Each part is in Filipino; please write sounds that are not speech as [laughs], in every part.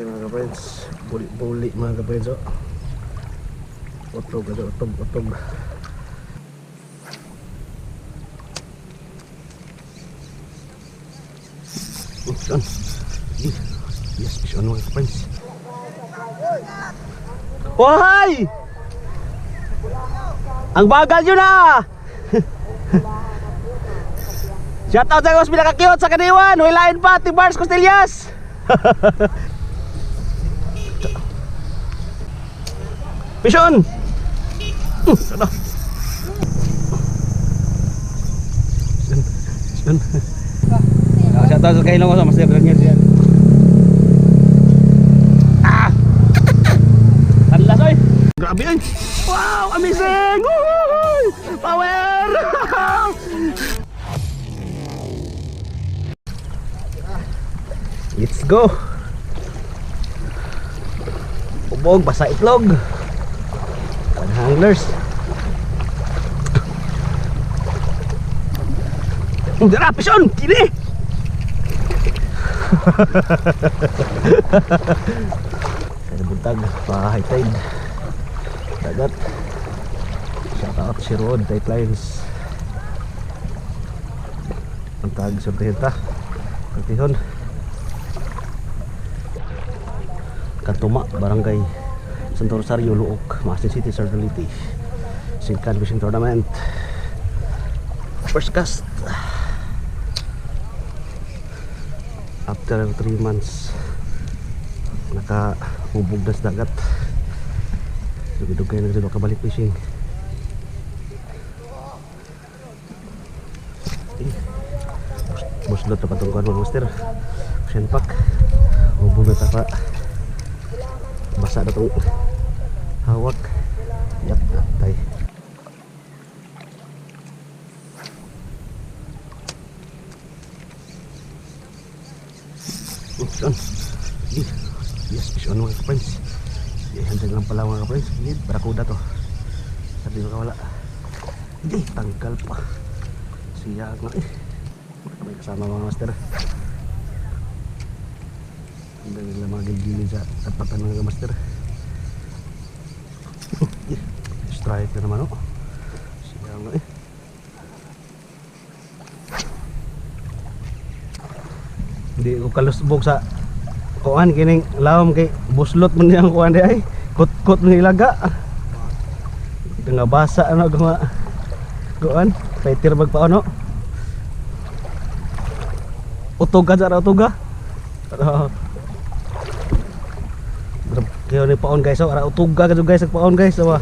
Okay mga ka-friends, buli-buli mga ka-friends oh. Utog, ano, utog, utog. Oh, saan? Eh, Yes, fish on mga ka-friends. Why? Ang bagal yun [laughs] ah! Shoutout sa Gos pinaka-cute sa kaniwan! Wilain pa, Team Bars Costillas! [laughs] Pishon! Uh, sana. Pishon. Pishon. Ah, Shoutout sa kailong ko sa Master Rangers yan. Ah! Tanlas oy! Grabe yun! Wow! Amazing! Woohoo! Power! [laughs] Let's go! Ubog, basa itlog. Panhanglers. Dara, pison! Kini! [laughs] Kaya buntag, pa-high tide. Dagat. Shout out si Rod, tight lines. Ang tag, sortihin ta. Sortihon. Kantuma, Barangay Santo Rosario, Luok, Masin City, Sardaliti. Singkan Fishing Tournament. First cast. After 3 months, nakahubog na sa dagat. Dugay-dugay na rin kabalik fishing. Bus- Buslot na patungkuhan mo, Master. Ocean Pack. Hubog na taka basa na itong hawak. Yak saan? Eh, yes fish on mga ka-friends eh handang lang pala mga ka-friends gilid barakuda to. Sabi makawala hindi tanggal pa. Siya nga eh. May kasama mga master. Ang galing lang mga gilgilid sa tapatan mga master. Yeah, strike na naman oh. Siya nga eh. Hindi ko kalusbog sa kuan kining lawom kay buslot man niyang kuan di ay. Kot-kot man ilaga. Nga basa ano gama kuan. Paitir bag pa ano? Utog ka sa utog ka Pero, kaya ni paon guys, oh, ara utog ka kadto guys, paon guys, oh.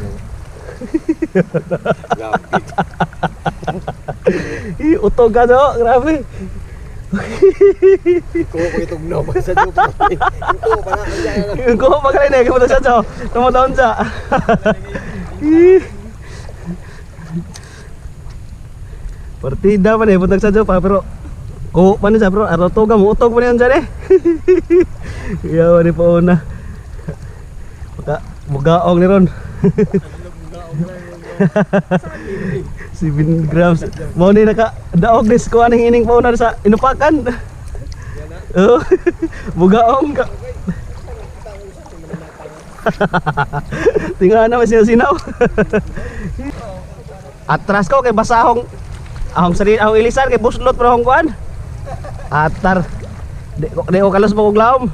Ih, utog ka do, grabe. Ko ko itong no sa joke. Ito pa na na. Ko pa kaya na kimo sa so. Tumo taon sa. Ih. Partida pa ni buntag sa pa pero ko pa ni sa bro, ara toga mo utog pa ni sa eh. Yaw ni paon na. Maka bugaong ni ron. 7 grams. Mo ni naka daog dis ko aning ining pauna sa inupakan. Oh, [laughs] bugaong ka. [laughs] Tingnan naman siya sinaw. [laughs] Atras ko kay basahong ahong sarili ahong ilisan kay buslot pero kuan. Atar. Di ko kalos mo kog laom.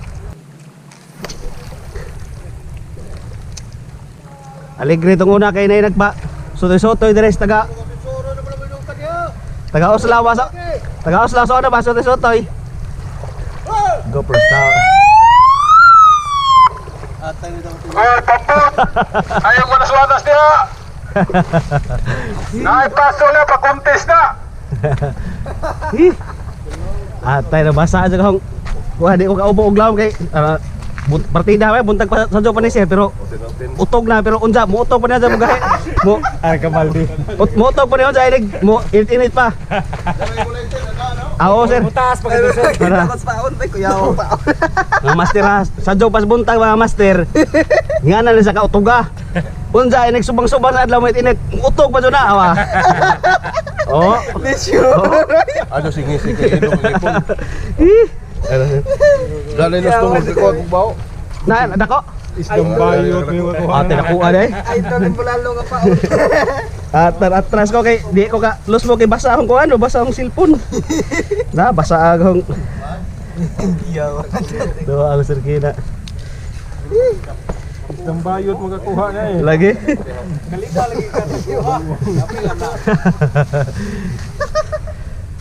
Alegre tong una kay nay nagpa sotoy-sotoy dire sa taga taga Oslawa sa taga Oslawa sa una ba sotoy-sotoy. Go. [laughs] [laughs] Ay, pampun! Ayaw ko na suwatas niya! Naipaso na, pa-contest na! Atay na basa sa kong Wah, di ko kaubo og laom kay ah, bun- partida may buntag pa sa Japan ni siya pero utog na pero unsa mo utog pa niya sa mga mo ay kamaldi mo utog pa niya sa inig mo init pa Ah, oo sir Butas pag ito sir. Para. Takot pa on pa kuya ako pa. mga master ha sa Japan pas buntag mga master nga na lang sa kautuga unsa inig subang-subang sa adlaw mo inig utog pa jud na awa oh Lisyo. Ano, sige, sige. Ih. Dali na stong ko kung bao. Na, nako. Isdang bayot yung kakuha. Ate nakuha na eh. Ay, ito rin bulalo nga pa. [laughs] At atras ko kay di ko ka lose mo kay basa akong kuan, basa akong cellphone. [laughs] na basa akong do ang sirkina. Isdang bayot mo kakuha na eh. Lagi. [laughs]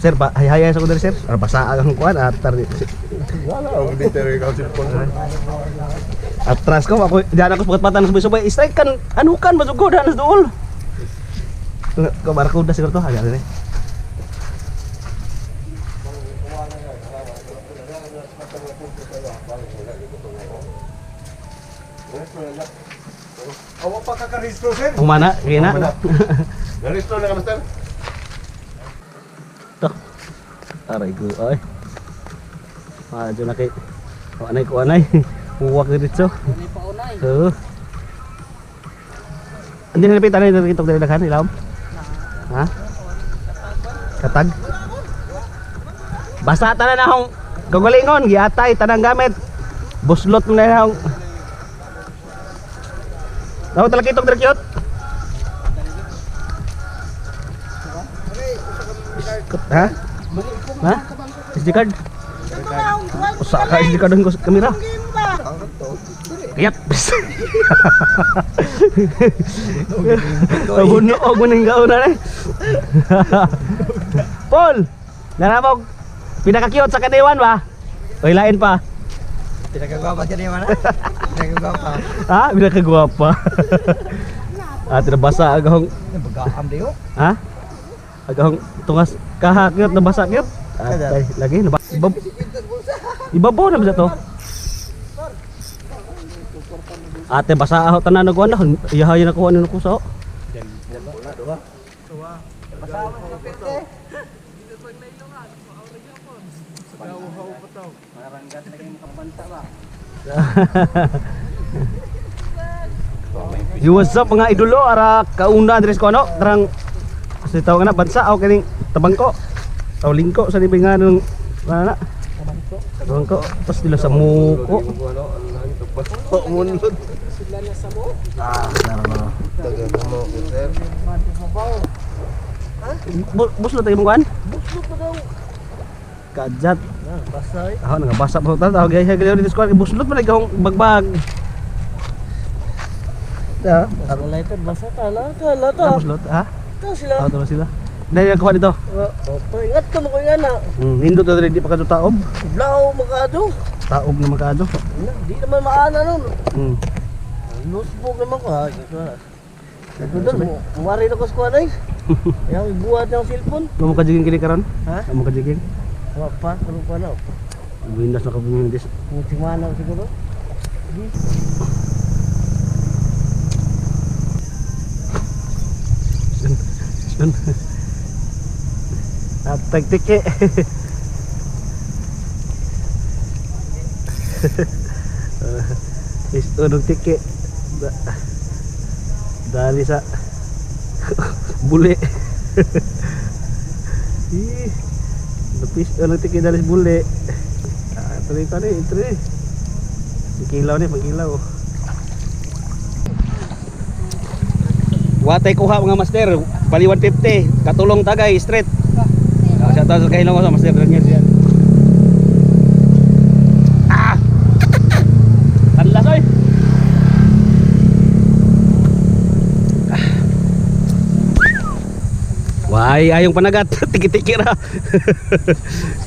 Sir, ba, hay hay sa ko diri sir. Ah, Basa akong kuan at tar Wala, ang dito rin ikaw cellphone. atras ko ako diyan ako pagat mata ng subay-subay. Strike kan anu kan masugod na dool. Ko barkuda siguro to haga ni. Awa pa kakaristro sir. Kumana, kina. Naristo na ka, master? To. Aray ko ay. Medyo na kay o anay [laughs] ko anay. Uwak na dito. Anay pa unay. Oo. Hindi na napita na yung dali daghan ilawom. Ha? Katag. Basta tanan na akong gagalingon, giatay tanang gamit. Buslot mo na akong Daw talaga kitok dali Ha? Ha? SD card? Usa ka SD card ang kamera. Kayat. [laughs] Abuno og mo ning gauna na. [laughs] Paul, nanamog pinaka-cute sa kadiwan ba? Oy lain pa. Pinagagawa pa dyan yung mana? Pinagagawa pa. Ha? Pinaka-guwapa. [laughs] Ah, tinabasa agahong Nabagaam di oh. Ha? Agahong tungas kahakit na basa kyot. Atay lagi na ibab Ibabaw na ba to? Ate basa ako tanan nag ano iyahay na ko ano ko sa. You what's up mga idolo ara kauna adres ko ano tarang kasi tawag na bansa o kining tabangko o lingko sa libingan ng ano na tabangko tapos nila sa muko Oh, munlod. ah claro Taga mo ko, sir. Bu- bus lo tayo mo kan kajat Basay. ako nga basa pa ta tawag ay gaya dito squad buslot pa nagahong bagbag Ya, Ako ito, basa tala. Tala to. ah, buslot ha? Ito sila. Ah, tulo sila. Dahil nakuha dito. Opo, ingat ka mo ko yan ah. Hmm, indot na rin di pa kadto taob. Blaw makado. Taob na magkado. Di naman maana nun. Hmm. Notebook naman ko ha. Doon mo. Kumari na ko sa kuwanay. [laughs] Yang ibuhat ng cellphone. Amo ka jiging kini karon? Ha? Amo ka jiging. Wala pa. Ano pa na? Windows na ka buming dis. Kung simana siguro. Yun. At tagtike. uh, is unong tike. Da, dali sa bule. Ih, Lapis unong tike dali sa bule. Ah, tuloy ka ni, tuloy. Pakilaw ni, pakilaw. Watay kuha mga master, bali 150, katulong tagay straight. Ah, out sa kahilong ko sa master Daniel. Ah! [laughs] Tanlas oy. Ah. Why ayong panagat, [laughs] tiki-tiki ra. [laughs]